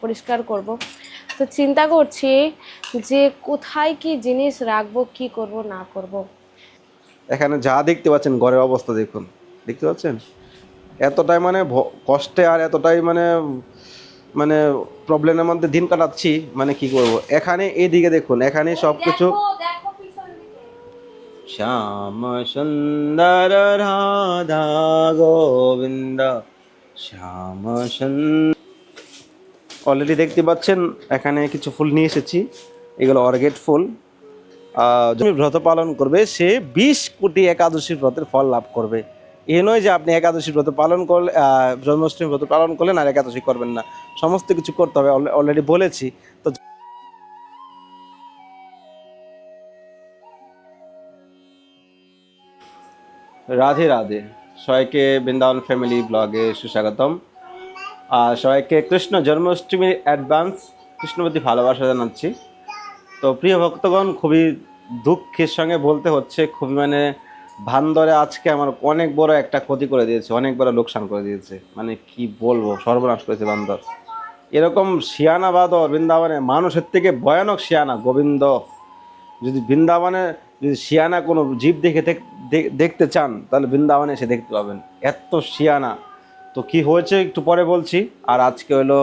পরিষ্কার করব। তো চিন্তা করছি যে কোথায় কি জিনিস রাখব কি করব না করব। এখানে যা দেখতে পাচ্ছেন ঘরের অবস্থা দেখুন। দেখতে পাচ্ছেন? এতটাই মানে ভ- কষ্টে আর এতটাই মানে মানে প্রবলেমের মধ্যে দিন কাটাচ্ছি মানে কি করব? এখানে এইদিকে দেখুন এখানে সব কিছু শ্যাম সুন্দর রাধা গোবিন্দ শ্যাম অলরেডি দেখতে পাচ্ছেন, এখানে কিছু ফুল নিয়ে এসেছি। এগুলো অর্গেট ফুল। যিনি ব্রত পালন করবে, সে বিশ কোটি একাদশী ব্রতের ফল লাভ করবে। এ নয় যে আপনি একাদশী ব্রত পালন করলে জন্মাষ্টমী ব্রত পালন করলেন আর একাদশী করবেন না। সমস্ত কিছু করতে হবে অলরেডি বলেছি। তো রাধে রাধে। সবাইকে বৃন্দাবন ফ্যামিলি ব্লগে সুস্বাগতম। আর সবাইকে কৃষ্ণ জন্মাষ্টমীর অ্যাডভান্স কৃষ্ণপতি ভালোবাসা জানাচ্ছি। তো প্রিয় ভক্তগণ, খুবই দুঃখের সঙ্গে বলতে হচ্ছে, খুবই মানে ভান্দরে আজকে আমার অনেক বড় একটা ক্ষতি করে দিয়েছে, অনেক বড় লোকসান করে দিয়েছে। মানে কি বলব, সর্বনাশ করেছে বান্দর এরকম শিয়ানা বাদর বৃন্দাবনে মানুষের থেকে ভয়ানক শিয়ানা, গোবিন্দ। যদি বৃন্দাবনে, যদি শিয়ানা কোনো জীব দেখে দেখ- দেখ- দেখতে চান, তাহলে বৃন্দাবনে এসে দেখতে পাবেন। এত শিয়ানা। তো কি হয়েছে একটু পরে বলছি। আর আজকে হলো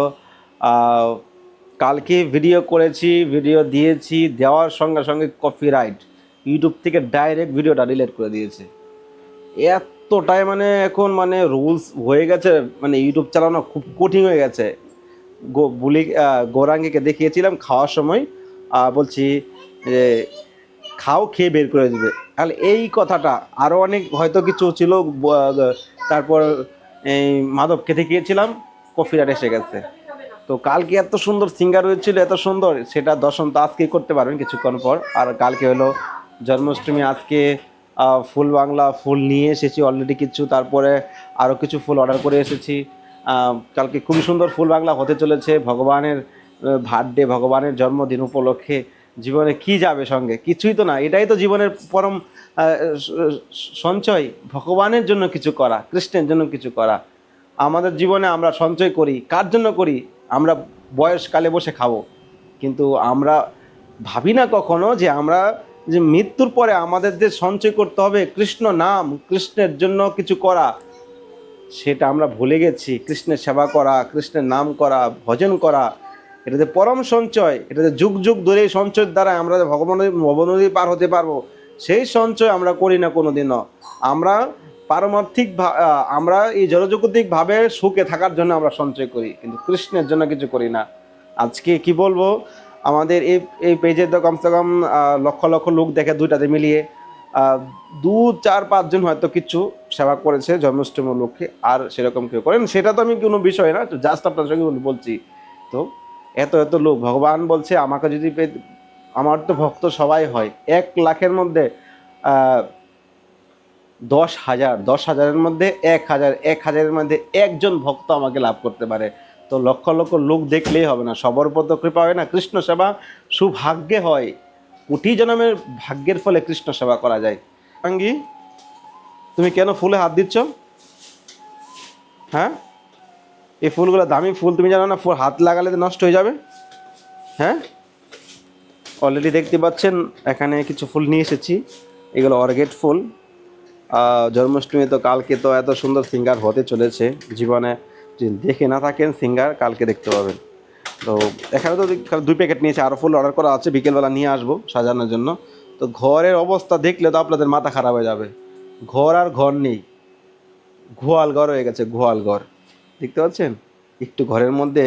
কালকে ভিডিও করেছি ভিডিও দিয়েছি, দেওয়ার সঙ্গে সঙ্গে কপিরাইট ইউটিউব থেকে ডাইরেক্ট ভিডিওটা ডিলিট করে দিয়েছে। এতটাই মানে এখন মানে রুলস হয়ে গেছে মানে ইউটিউব চালানো খুব কঠিন হয়ে গেছে। গো, বুলি গৌরাঙ্গীকে দেখিয়েছিলাম খাওয়ার সময় বলছি যে, খাও, খেয়ে বের করে দেবে। তাহলে এই কথাটা আরও অনেক হয়তো কিছু ছিল তারপর এই মাধবকে দেখিয়েছিলাম কফিরাট এসে গেছে। তো কালকে এত সুন্দর সিঙ্গার হয়েছিল, এত সুন্দর? সেটা দর্শন তো আজকেই করতে পারবেন কিছুক্ষণ পর। আর কালকে হলো জন্মাষ্টমী, আজকে ফুল বাংলা ফুল নিয়ে এসেছি অলরেডি কিছু, তারপরে আরও কিছু ফুল অর্ডার করে এসেছি। কালকে খুবই সুন্দর ফুল বাংলা হতে চলেছে। ভগবানের বার্থডে ভগবানের জন্মদিন উপলক্ষে জীবনে কি যাবে সঙ্গে? কিছুই তো না। এটাই তো জীবনের পরম সঞ্চয়। ভগবানের জন্য কিছু করা, কৃষ্ণের জন্য কিছু করা। আমাদের জীবনে আমরা সঞ্চয় করি। কার জন্য করি? আমরা বয়সকালে বসে খাব। কিন্তু আমরা ভাবি না কখনো যে আমরা যে মৃত্যুর পরে আমাদের যে সঞ্চয় করতে হবে, কৃষ্ণ নাম, কৃষ্ণের জন্য কিছু করা, সেটা আমরা ভুলে গেছি। কৃষ্ণের সেবা করা, কৃষ্ণের নাম করা, ভজন করা এটাতে পরম সঞ্চয়, এটাতে যুগ যুগ ধরে এই সঞ্চয়ের দ্বারা আমরা যে ভগবানের নবনদী পার হতে পারব, সেই সঞ্চয় আমরা করি না কোনো দিনও আমরা পারমার্থিক আমরা এই জড়জগতিকভাবে সুখে থাকার জন্য আমরা সঞ্চয় করি, কিন্তু কৃষ্ণের জন্য কিছু করি না। আজকে কি বলব? আমাদের এই এই পেজে তো কমসে কম লক্ষ লক্ষ লোক দেখে দুইটাতে মিলিয়ে দু, চার পাঁচজন হয়তো কিছু সেবা করেছে জন্মাষ্টমী লক্ষ্যে, আর সেরকম কেউ করেন। সেটা তো আমি কোনো বিষয় না জাস্ট আপনার সঙ্গে বলছি। তো এত এত লোক। ভগবান বলছে, আমাকে যদি আমার তো ভক্ত সবাই হয়। এক লাখের মধ্যে দশ হাজার, দশ হাজারের মধ্যে এক হাজার, এক হাজারের মধ্যে একজন ভক্ত আমাকে লাভ করতে পারে। তো লক্ষ লক্ষ লোক দেখলেই হবে না। সবার তো কৃপা হয় না। কৃষ্ণ সেবা সুভাগ্যে হয়। কোটি জনমের ভাগ্যের ফলে কৃষ্ণ সেবা করা যায়। আঙ্গি, তুমি কেন ফুলে হাত দিচ্ছ? হ্যাঁ? এই ফুলগুলো দামি ফুল, তুমি জানো না, ফুল হাত লাগালে নষ্ট হয়ে যাবে? হ্যাঁ? অলরেডি দেখতে পাচ্ছেন, এখানে কিছু ফুল নিয়ে এসেছি। এগুলো অর্গেট ফুল। জন্মাষ্টমী তো কালকে তো এত সুন্দর সিঙ্গার হতে চলেছে। জীবনে যদি দেখে না থাকেন সিঙ্গার, কালকে দেখতে পাবেন। তো এখানে তো দুই প্যাকেট নিয়েছে আরও ফুল অর্ডার করা আছে, বিকেলবেলা নিয়ে আসব সাজানোর জন্য। তো ঘরের অবস্থা দেখলে তো আপনাদের মাথা খারাপ হয়ে যাবে। ঘর আর ঘর নেই। ঘোয়াল ঘর হয়ে গেছে ঘোয়াল ঘর দেখতে পাচ্ছেন? একটু ঘরের মধ্যে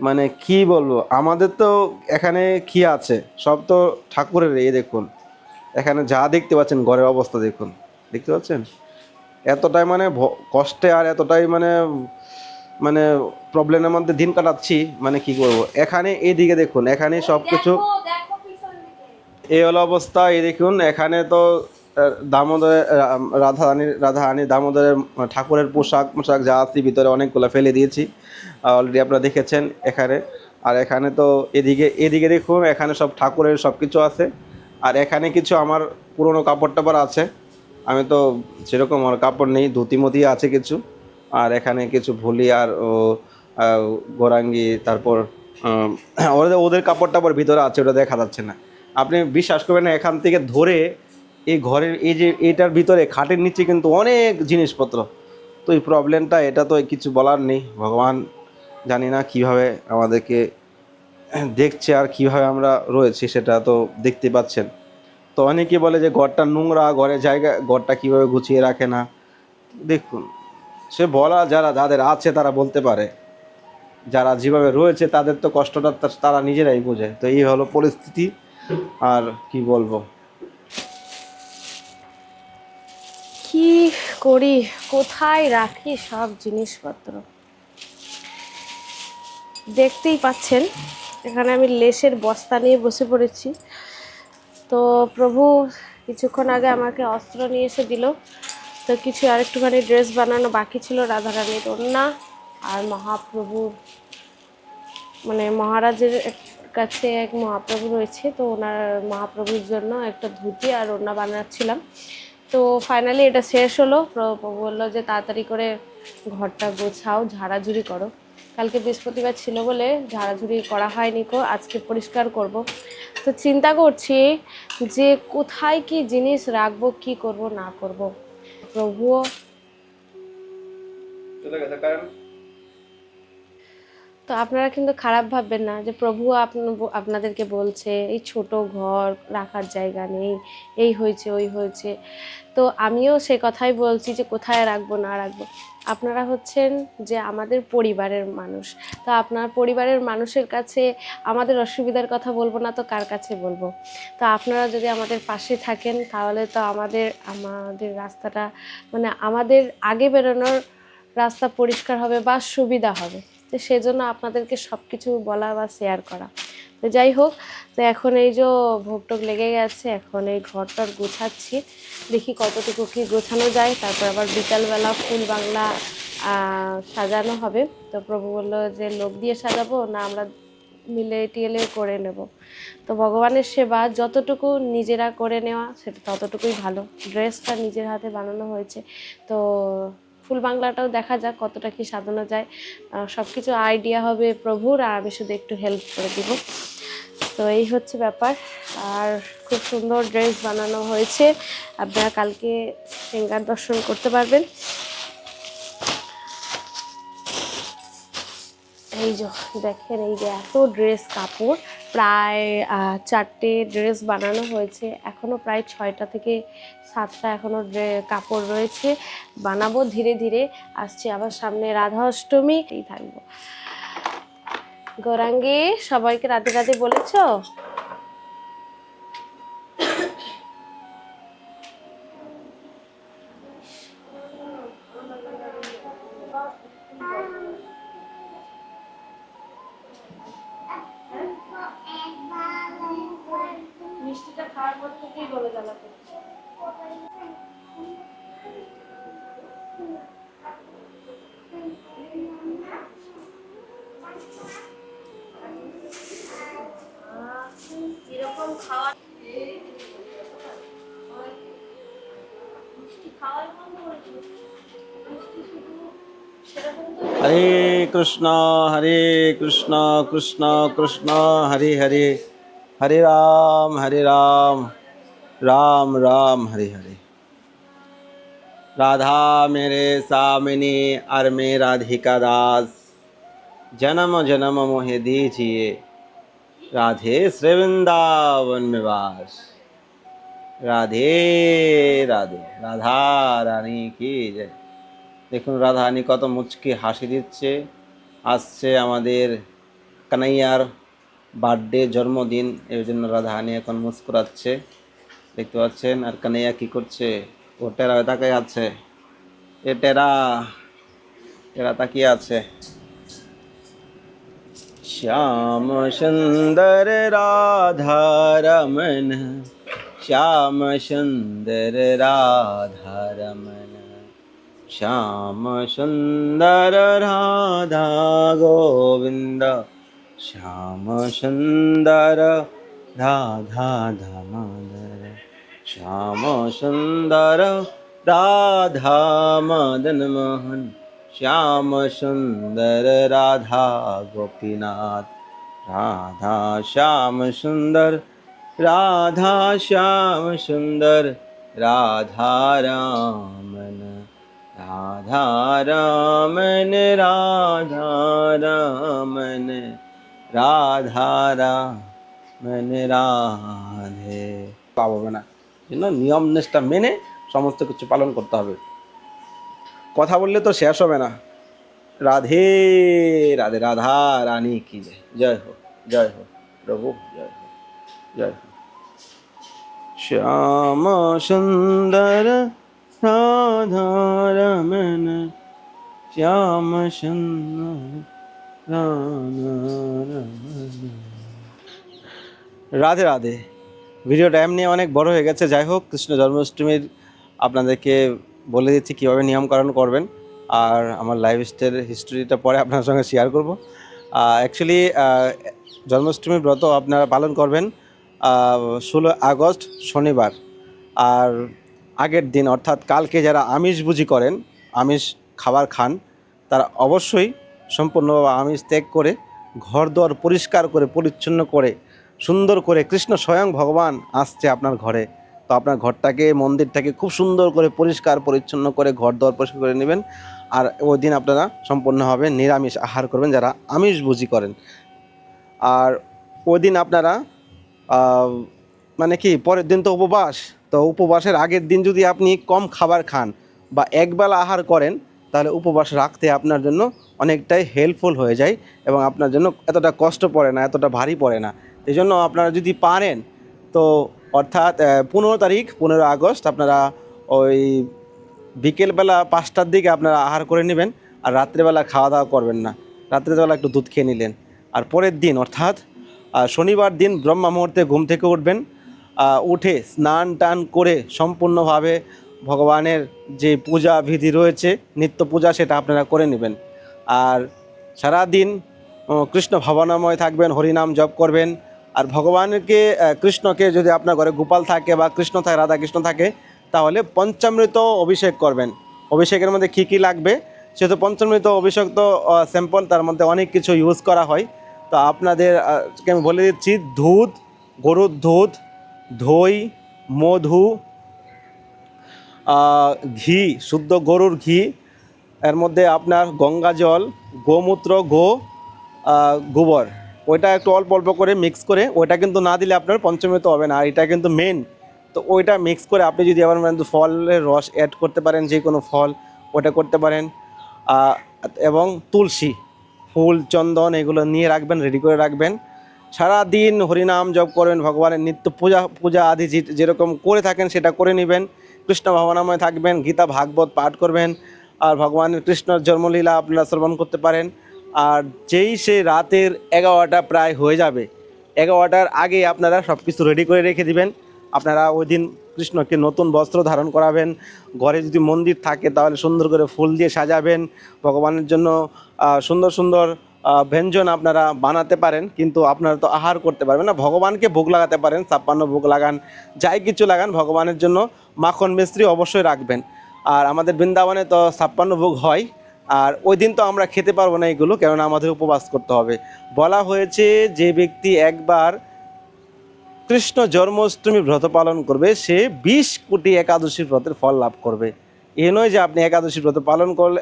মানে কি বলব? আমাদের তো এখানে কি আছে? সব তো ঠাকুরের এই দেখুন। এখানে যা দেখতে পাচ্ছেন ঘরের অবস্থা দেখুন। দেখতে পাচ্ছেন? এতটাই মানে কষ্টে আর এতটাই মানে মানে প্রবলেমের মধ্যে দিন কাটাচ্ছি মানে কি করব এখানে এইদিকে দেখুন এখানে সব কিছু এই হলো অবস্থা এই দেখুন এখানে তো দামোদরের রাধা রানীর রাধা রানী দামোদরের ঠাকুরের পোশাক পোশাক যা আছে ভিতরে অনেকগুলো ফেলে দিয়েছি। অলরেডি আপনারা দেখেছেন এখানে। আর এখানে তো এদিকে এদিকে দেখুন, এখানে সব ঠাকুরের সব কিছু আছে। আর এখানে কিছু আমার পুরনো কাপড় টাপড় আছে। আমি তো সেরকম আমার কাপড় নেই ধুতি মতি আছে কিছু। আর এখানে কিছু ভুলি আর ও গোরাঙ্গি, তারপর ওদের ওদের কাপড় টাপড় ভিতরে আছে, ওটা দেখা যাচ্ছে না। আপনি বিশ্বাস করবেন না, এখান থেকে ধরে এই ঘরের, এই যে এটার ভিতরে খাটের নিচে কিন্তু অনেক জিনিসপত্র। তো এই প্রবলেমটা এটা তো কিছু বলার নেই। ভগবান জানি না কীভাবে আমাদেরকে দেখছে আর কীভাবে আমরা রয়েছি, সেটা তো দেখতে পাচ্ছেন। তো অনেকে বলে যে ঘরটা নোংরা, ঘরের জায়গা, ঘরটা কীভাবে গুছিয়ে রাখে না। দেখুন, সে বলা যারা, যাদের আছে তারা বলতে পারে। যারা যেভাবে রয়েছে তাদের তো কষ্টটা তারা নিজেরাই বোঝে। তো এই হলো পরিস্থিতি। আর কি বলব কি করি, কোথায় রাখি সব জিনিসপত্র? দেখতেই পাচ্ছেন, এখানে আমি লেসের বস্তা নিয়ে বসে পড়েছি। তো প্রভু কিছুক্ষণ আগে আমাকে অস্ত্র নিয়ে এসে দিল। তো কিছু আরেকটুখানি ড্রেস বানানো বাকি ছিল রাধারানীর ওড়না আর মহাপ্রভুর মানে মহারাজের কাছে এক মহাপ্রভু রয়েছে। তো ওনার মহাপ্রভুর জন্য একটা ধুতি আর ওড়না বানাচ্ছিলাম। তো ফাইনালি এটা শেষ হলো। বলল যে তাড়াতাড়ি করে ঘরটা গোছাও, ঝাড়াঝুড়ি করো। কালকে বৃহস্পতিবার ছিল বলে ঝাড়াঝুড়ি করা হয়নি কো, আজকে পরিষ্কার করব। তো চিন্তা করছি যে কোথায় কি জিনিস রাখব, কি করব, না করব। প্রভুও তো আপনারা কিন্তু খারাপ ভাববেন না যে প্রভু আপন- আপনাদেরকে বলছে, এই ছোট ঘর, রাখার জায়গা নেই, এই হয়েছে, ওই হয়েছে। তো আমিও সে কথাই বলছি যে কোথায় রাখব, না রাখব। আপনারা হচ্ছেন যে আমাদের পরিবারের মানুষ। তো আপনার পরিবারের মানুষের কাছে আমাদের অসুবিধার কথা বলব না তো কার কাছে বলব? তো আপনারা যদি আমাদের পাশে থাকেন, তাহলে তো আমাদের আমাদের রাস্তাটা মানে আমাদের আগে বেরোনোর রাস্তা পরিষ্কার হবে বা সুবিধা হবে। তো সেজন্য আপনাদেরকে সব কিছু বলা বা শেয়ার করা। তো যাই হোক, তো এখন এই যে ভোগটোক লেগে গেছে, এখন এই ঘরটার গোছাচ্ছি। দেখি কতটুকু কি গোছানো যায়। তারপর আবার বিকালবেলা ফুল বাংলা সাজানো হবে। তো প্রভু বলল যে, লোক দিয়ে সাজাবো না আমরা মিলে টিয়েলে করে নেব? তো ভগবানের সেবা, যতটুকু নিজেরা করে নেওয়া, সেটা ততটুকুই ভালো। ড্রেসটা নিজের হাতে বানানো হয়েছে। তো ফুল বাংলাটাও দেখা যাক কতটা কি সাজানো যায়। সব কিছু আইডিয়া হবে প্রভুর, আর আমি শুধু একটু হেল্প করে দিব। তো এই হচ্ছে ব্যাপার। আর খুব সুন্দর ড্রেস বানানো হয়েছে। আপনারা কালকে সিঙ্গার দর্শন করতে পারবেন। এই যে, দেখেন এই যে এত ড্রেস কাপড়। প্রায় চারটে ড্রেস বানানো হয়েছে। এখনও প্রায় ছয়টা থেকে সাতটা এখনও কাপড় রয়েছে বানাবো, ধীরে ধীরে আসছে আবার সামনে রাধা অষ্টমী থাকব। গৌরাঙ্গী, সবাইকে রাধে রাধে বলেছ? हरे कृष्णा हरे कृष्णा कृष्णा कृष्णा, हरे हरे हरे राम हरे राम राम राम, हरे हरे। राधा मेरे, सामिनी अर मे राधिका दास, जन्म जन्म मोहे दीजिए। राधे श्रीवृंदावन में वास রাধে রাধে। রাধা রানী কি জয়। দেখুন রাধা রানী কত মুচকি হাসি দিচ্ছে। আসছে আমাদের কানাইয়ার বার্থডে, জন্মদিন। এর জন্য রাধা রানী এখন মুস্কুরাচ্ছে দেখতে পাচ্ছেন, আর কানাইয়া কি করছে? ও টেরা তাকাই আছে। এ টেরা টেরা তাকিয়ে আছে। শ্যাম সুন্দর রাধা রমন श्याम श्यामसुन्दर राधारमण श्यामसुन्दर राधा गोविन्द श्यामसुन्दर राधा दामोदर श्यामसुन्दर राधा मदन मोहन श्याम सुन्दर राधा गोपीनाथ राधा श्याम सुन्दर राधा श्याम सुंदर राधा रामन राधा रामन राधा रामन রাধা রামন রাধে পাবো না জন্য নিয়ম নিষ্ঠা মেনে সমস্ত কিছু পালন করতে হবে কথা বললে তো শেষ হবে না রাধে রাধে রাধা রানী কি জয় জয় হো জয় হো প্রভু জয় শ্যাম সুন্দর রাধা রমন শ্যাম সুন্দর রাধে রাধে ভিডিওটা এমনি অনেক বড় হয়ে গেছে। যাই হোক, কৃষ্ণ জন্মাষ্টমীর আপনাদেরকে বলে দিচ্ছি কীভাবে নিয়মকরণ করবেন। আর আমার লাইফ স্টাইল হিস্টোরিটা পরে আপনার সঙ্গে শেয়ার করব। অ্যাকচুয়ালি জন্মাষ্টমী ব্রত আপনারা পালন করবেন। ষোলো আগস্ট শনিবার। আর আগের দিন, অর্থাৎ কালকে যারা আমিষ বুঝি করেন, আমিষ খাবার খান, তারা অবশ্যই সম্পূর্ণভাবে আমিষ ত্যাগ করে ঘর দুয়ার পরিষ্কার করে, পরিচ্ছন্ন করে, সুন্দর করে, কৃষ্ণ স্বয়ং ভগবান আসছে আপনার ঘরে। তো আপনার ঘরটাকে, মন্দিরটাকে খুব সুন্দর করে, পরিষ্কার, পরিচ্ছন্ন করে ঘর দুয়ার পরিষ্কার করে নেবেন। আর ওই দিন আপনারা সম্পূর্ণভাবে নিরামিষ আহার করবেন যারা আমিষ বুঝি করেন। আর ওই দিন আপনারা মানে কি, পরের দিন তো উপবাস। তো উপবাসের আগের দিন যদি আপনি কম খাবার খান বা একবেলা আহার করেন, তাহলে উপবাস রাখতে আপনার জন্য অনেকটাই হেল্পফুল হয়ে যায় এবং আপনার জন্য এতটা কষ্ট পড়ে না, এতটা ভারী পড়ে না। এই জন্য আপনারা যদি পারেন, তো অর্থাৎ পনেরো তারিখ, পনেরো আগস্ট আপনারা ওই বিকেলবেলা পাঁচটার দিকে আপনারা আহার করে নেবেন আর রাত্রেবেলা খাওয়া দাওয়া করবেন না। রাত্রেবেলা একটু দুধ খেয়ে নিলেন। আর পরের দিন, অর্থাৎ শনিবার দিন ব্রহ্মা মুহূর্তে ঘুম থেকে উঠবেন উঠে স্নান টান করে সম্পূর্ণভাবে ভগবানের যে পূজা বিধি রয়েছে, নিত্য পূজা, সেটা আপনারা করে নেবেন। আর সারাদিন কৃষ্ণ ভাবনাময় থাকবেন, হরিনাম জপ করবেন। আর ভগবানকে কৃষ্ণকে যদি আপনার ঘরে গোপাল থাকে বা কৃষ্ণ থাকে রাধা কৃষ্ণ থাকে, তাহলে পঞ্চামৃত অভিষেক করবেন। অভিষেকের মধ্যে কী কী লাগবে? সেহেতু পঞ্চামৃত অভিষেক তো স্যাম্পল তার মধ্যে অনেক কিছু ইউজ করা হয়। তো আপনাদের আহ, আমি বলে দিচ্ছি দুধ গরুর দুধ দই মধু ঘি শুদ্ধ গরুর ঘি এর মধ্যে আপনার গঙ্গা জল গোমূত্র গো গোবর। ওইটা একটু অল্প অল্প করে মিক্স করে ওইটা কিন্তু না দিলে আপনার পঞ্চমৃত হবে না আর এটা কিন্তু মেন তো ওইটা মিক্স করে আপনি যদি আবার মানে ফলের রস অ্যাড করতে পারেন যে কোনো ফল ওটা করতে পারেন। এবং তুলসী। ফুল, চন্দন এগুলো নিয়ে রাখবেন রেডি করে রাখবেন। সারা দিন হরিনাম জপ করবেন, ভগবানের নিত্য পূজা পূজা আদি যেরকম করে থাকেন সেটা করে নেবেন। কৃষ্ণ ভাবনাময় থাকবেন, গীতা, ভাগবত পাঠ করবেন, আর ভগবানের কৃষ্ণর জন্মলীলা আপনারা শ্রবণ করতে পারেন। আর যেই সে রাতের এগারোটা প্রায় হয়ে যাবে, এগারোটার আগে আপনারা সব কিছু রেডি করে রেখে দিবেন। আপনারা ওই দিন কৃষ্ণকে নতুন বস্ত্র ধারণ করাবেন, ঘরে যদি মন্দির থাকে তাহলে সুন্দর করে ফুল দিয়ে সাজাবেন, ভগবানের জন্য সুন্দর সুন্দর ব্যঞ্জন আপনারা বানাতে পারেন, কিন্তু আপনারা তো আহার করতে পারবেন না। ভগবানকে ভোগ লাগাতে পারেন, ছাপ্পান্ন ভোগ লাগান, যাই কিছু লাগান, ভগবানের জন্য মাখন মিস্ত্রি অবশ্যই রাখবেন। আর আমাদের বৃন্দাবনে তো ছাপ্পান্ন ভোগ হয়, আর ওই দিন তো আমরা খেতে পারব না এগুলো, কেননা আমাদের উপবাস করতে হবে। বলা হয়েছে যে ব্যক্তি একবার কৃষ্ণ জন্মাষ্টমী ব্রত পালন করবে, সে বিশ কোটি একাদশী ব্রতের ফল লাভ করবে। এ নয় যে আপনি একাদশী ব্রত পালন করলে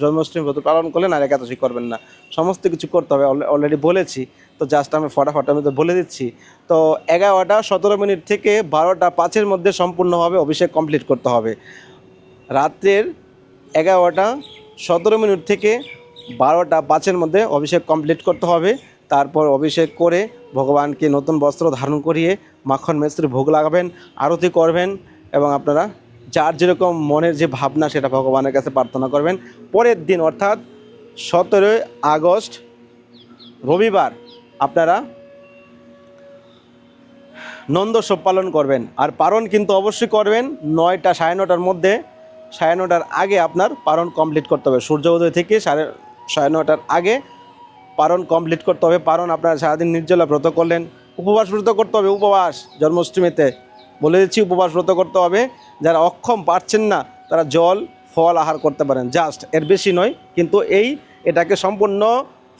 জন্মাষ্টমী ব্রত পালন করলেন আর একাদশী করবেন না। সমস্ত কিছু করতে হবে অলরেডি বলেছি। তো জাস্ট আমি ফটাফট আমি তো বলে দিচ্ছি। তো এগারোটা, সতেরো মিনিট থেকে বারোটা, পাঁচের মধ্যে সম্পূর্ণভাবে অভিষেক কমপ্লিট করতে হবে। রাত্রের এগারোটা, সতেরো মিনিট থেকে বারোটা, পাঁচের মধ্যে অভিষেক কমপ্লিট করতে হবে। তারপর অভিষেক করে ভগবানকে নতুন বস্ত্র ধারণ করিয়ে মাখন মিস্ত্রি ভোগ লাগাবেন, আরতি করবেন এবং আপনারা যার যেরকম মনের যে ভাবনা সেটা ভগবানের কাছে প্রার্থনা করবেন। পরের দিন অর্থাৎ সতেরোই আগস্ট রবিবার আপনারা নন্দোৎসব পালন করবেন। আর পালন কিন্তু অবশ্যই করবেন নয়টা সাড়ে নটার মধ্যে। সাড়ে নটার আগে আপনার পালন কমপ্লিট করতে হবে। সূর্য উদয় থেকে সাড়ে সাড়ে নটার আগে পালন কমপ্লিট করতে হবে। পারণ আপনার সারাদিন নির্জলা ব্রত করলেন, উপবাস ব্রত করতে হবে, উপবাস, জন্মাষ্টমীতে। বলে দিচ্ছি, উপবাস ব্রত করতে হবে। যারা অক্ষম পারছেন না, তারা জল, ফল আহার করতে পারেন। জাস্ট এর বেশি নয়, কিন্তু এই, এটাকে সম্পূর্ণ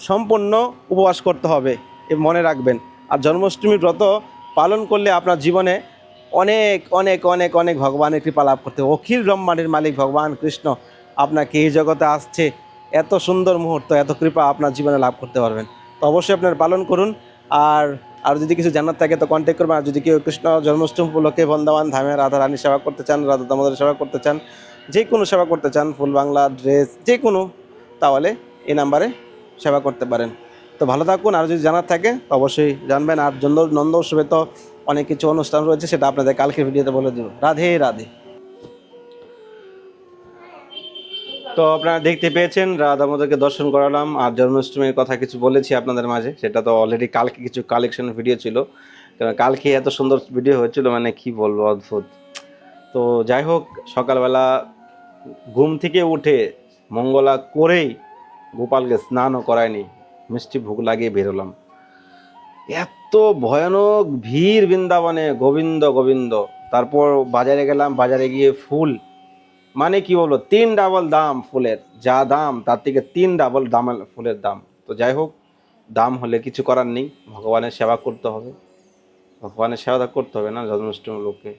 সম্পূর্ণ উপবাস করতে হবে, এ মনে রাখবেন। আর জন্মাষ্টমী ব্রত পালন করলে আপনার জীবনে অনেক অনেক অনেক অনেক ভগবানের কৃপা লাভ করতে হবে। অখিল ব্রহ্মাণ্ডের মালিক ভগবান কৃষ্ণ। আপনাকে এই জগতে আসছে এত সুন্দর মুহূর্ত, এত কৃপা আপনার জীবনে লাভ করতে পারবেন। তো অবশ্যই আপনার পালন করুন। আর আর যদি কিছু জানার থাকে তো কন্ট্যাক্ট করবেন। আর যদি কেউ কৃষ্ণ জন্মাষ্টমী উপলক্ষে বন্দাবান ধামে রাধা রানী সেবা করতে চান, রাধা দামোদর সেবা করতে চান, যে কোনো সেবা করতে চান, ফুল বাংলা, ড্রেস, যে কোনো, তাহলে এই নাম্বারে সেবা করতে পারেন। তো ভালো থাকুন। আর যদি জানার থাকে তো অবশ্যই জানবেন। আর নন্দ উৎসবে তো অনেক কিছু অনুষ্ঠান রয়েছে, সেটা আপনাদের কালকে ভিডিওতে বলে দেবো। রাধে রাধে। তো আপনারা দেখতে পেয়েছেন, রাধা আমাদেরকে দর্শন করালাম, আর জন্মাষ্টমীর কথা কিছু বলেছি আপনাদের মাঝে, সেটা তো অলরেডি কালকে কিছু কালেকশন ভিডিও ছিল। কারণ কালকে এত সুন্দর ভিডিও হয়েছিল মানে কি বলব, অদ্ভুত। তো যাই হোক, সকালবেলা ঘুম থেকে উঠে মঙ্গলা করেই গোপালকে স্নানও করায়নি, মিষ্টি ভোগ লাগিয়ে বেরোলাম এত ভয়ানক ভিড় বৃন্দাবনে, গোবিন্দ গোবিন্দ। তারপর বাজারে গেলাম, বাজারে গিয়ে ফুল মানে কি বলব, তিন ডাবল দাম ফুলের, যা দাম, তার থেকে তিন ডাবল দাম ফুলের দাম। তো যাই হোক, দাম হলে কিছু করার নেই, ভগবানের সেবা করতে হবে। ভগবানের সেবা করতে হবে না, জন্মাষ্টমী লোককে।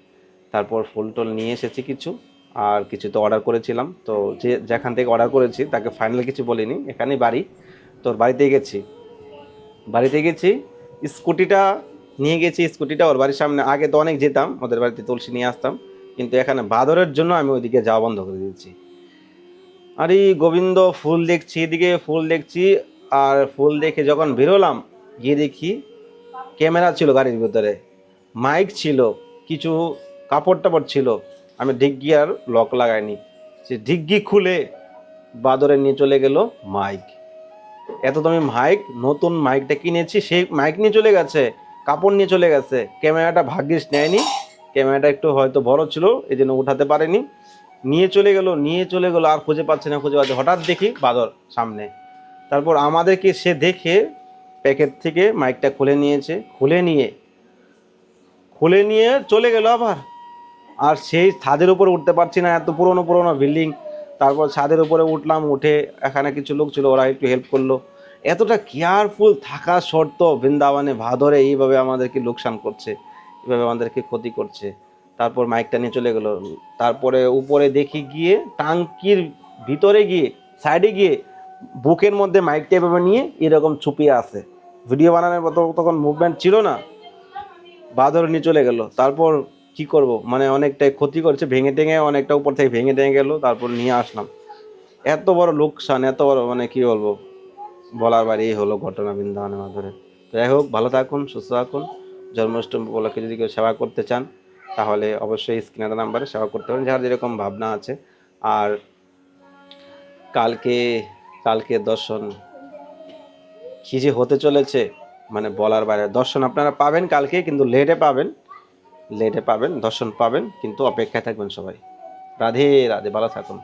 তারপর ফুল টুল নিয়ে এসেছি কিছু, আর কিছু তো অর্ডার করেছিলাম। তো যে, যেখান থেকে অর্ডার করেছি, তাকে ফাইনাল কিছু বলিনি, এখানেই বাড়ি। তোর বাড়িতে গেছি। বাড়িতে গেছি, স্কুটিটা নিয়ে গেছি, স্কুটিটা ওর বাড়ির সামনে, আগে তো অনেক যেতাম, ওদের বাড়িতে তুলসী নিয়ে আসতাম। কিন্তু এখানে বাদরের জন্য আমি ওইদিকে যাওয়া বন্ধ করে দিয়েছি। আরে গোবিন্দ, ফুল দেখছি, এদিকে ফুল দেখছি, আর ফুল দেখে যখন বেরোলাম, গিয়ে দেখি ক্যামেরা ছিল গাড়ির ভিতরে, মাইক ছিল, কিছু কাপড় টাপড় ছিল। আমি ডিগ্গি আর লক লাগাইনি। সে ডিগ্গি খুলে বাদরে নিয়ে চলে গেল মাইক। এত দামি মাইক, নতুন মাইকটা কিনেছি, সেই মাইক নিয়ে চলে গেছে, কাপড় নিয়ে চলে গেছে, ক্যামেরাটা ভাগ্যিস নেয়নি। ক্যামেরাটা একটু হয়তো বড় ছিল, এই জন্য উঠাতে পারেনি। নিয়ে চলে গেল, নিয়ে চলে গেল, আর খুঁজে পাচ্ছে না, খুঁজে পাচ্ছে হঠাৎ দেখি বাদর সামনে। তারপর আমাদেরকে সে দেখে প্যাকেট থেকে মাইকটা খুলে নিয়েছে, খুলে নিয়ে খুলে নিয়ে চলে গেল আবার। আর সেই ছাদের উপরে উঠতে পারছি না, এত পুরনো পুরনো বিল্ডিং। তারপর ছাদের উপরে উঠলাম, উঠে এখানে কিছু লোক ছিল, ওরা একটু হেল্প করল। এতটা কেয়ারফুল থাকা শর্ত বৃন্দাবনে ভাদরে এইভাবে আমাদেরকে লোকসান করছে। এইভাবে আমাদেরকে ক্ষতি করছে। তারপর মাইকটা নিয়ে চলে গেলো। তারপরে উপরে দেখি গিয়ে টাঙ্কির ভিতরে গিয়ে সাইডে গিয়ে বুকের মধ্যে মাইকটা এভাবে নিয়ে এরকম ছুপিয়ে আছে ভিডিও বানানোর মতো তখন মুভমেন্ট ছিল না। বাঁধর নিয়ে চলে গেল। তারপর কি করব? মানে অনেকটাই ক্ষতি করছে। ভেঙে টেঙে অনেকটা উপর থেকে ভেঙে টেঙে গেল। তারপর নিয়ে আসলাম। এত বড় লোকসান, এত বড় মানে কি বলব? বলার বাড়ি হলো ঘটনা বৃন্দাবনের মাধ্যমে। যাই হোক, ভালো থাকুন, সুস্থ থাকুন। জন্মাষ্টমী উপলক্ষে যদি কেউ সেবা করতে চান, তাহলে অবশ্যই স্ক্রিনের নাম্বারে সেবা করতে পারেন, যার যেরকম ভাবনা আছে। আর কালকে কালকে দর্শন কী যে হতে চলেছে মানে বলার বাইরে, দর্শন আপনারা পাবেন কালকে, কিন্তু লেটে পাবেন লেটে পাবেন, দর্শন পাবেন, কিন্তু অপেক্ষায় থাকবেন সবাই। রাধে রাধে, ভালো থাকুন।